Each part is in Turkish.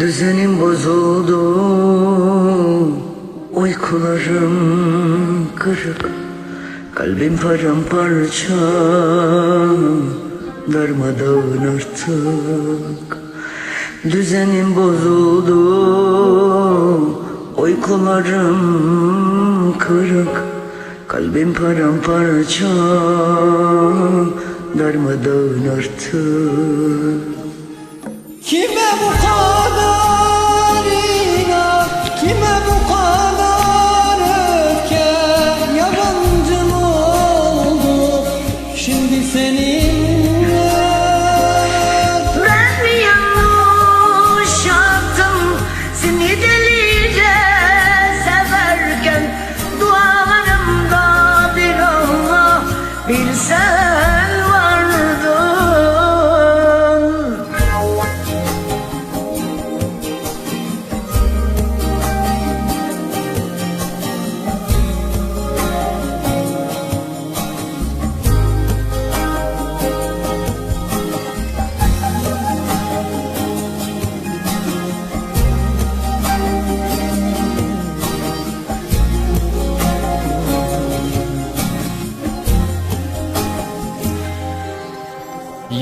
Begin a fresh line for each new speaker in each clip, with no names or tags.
Düzenim bozuldu. Uykularım kırık. Kalbim paramparça. Darmadağın artık. Düzenim bozuldu. Uykularım kırık. Kalbim paramparça. Darmadağın artık.
Kime bu kadar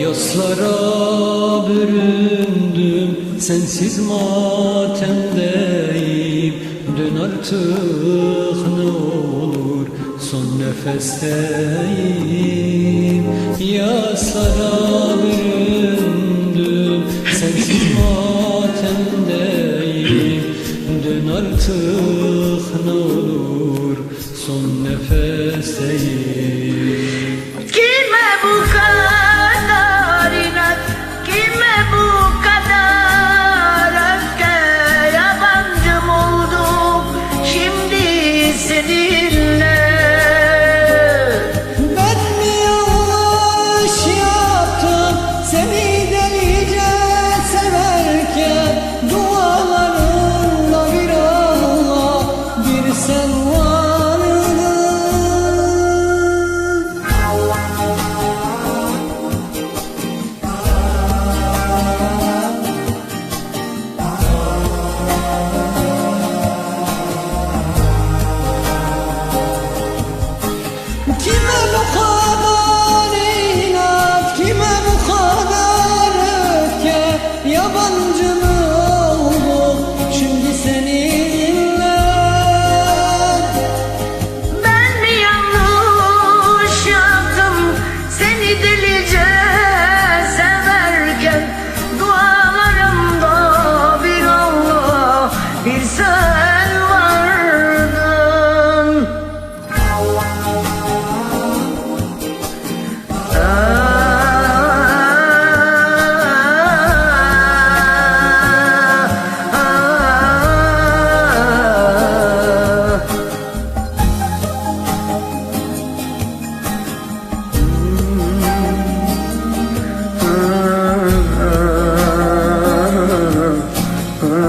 Yaslara büründüm sensiz matemdeyim. Dön artık ne olur son nefesteyim. Yaslara büründüm sensiz matemdeyim. Dön artık ne olur son nefesteyim Dilice severken dualarımda bir Allah bir sen.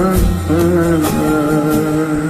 ah, ah.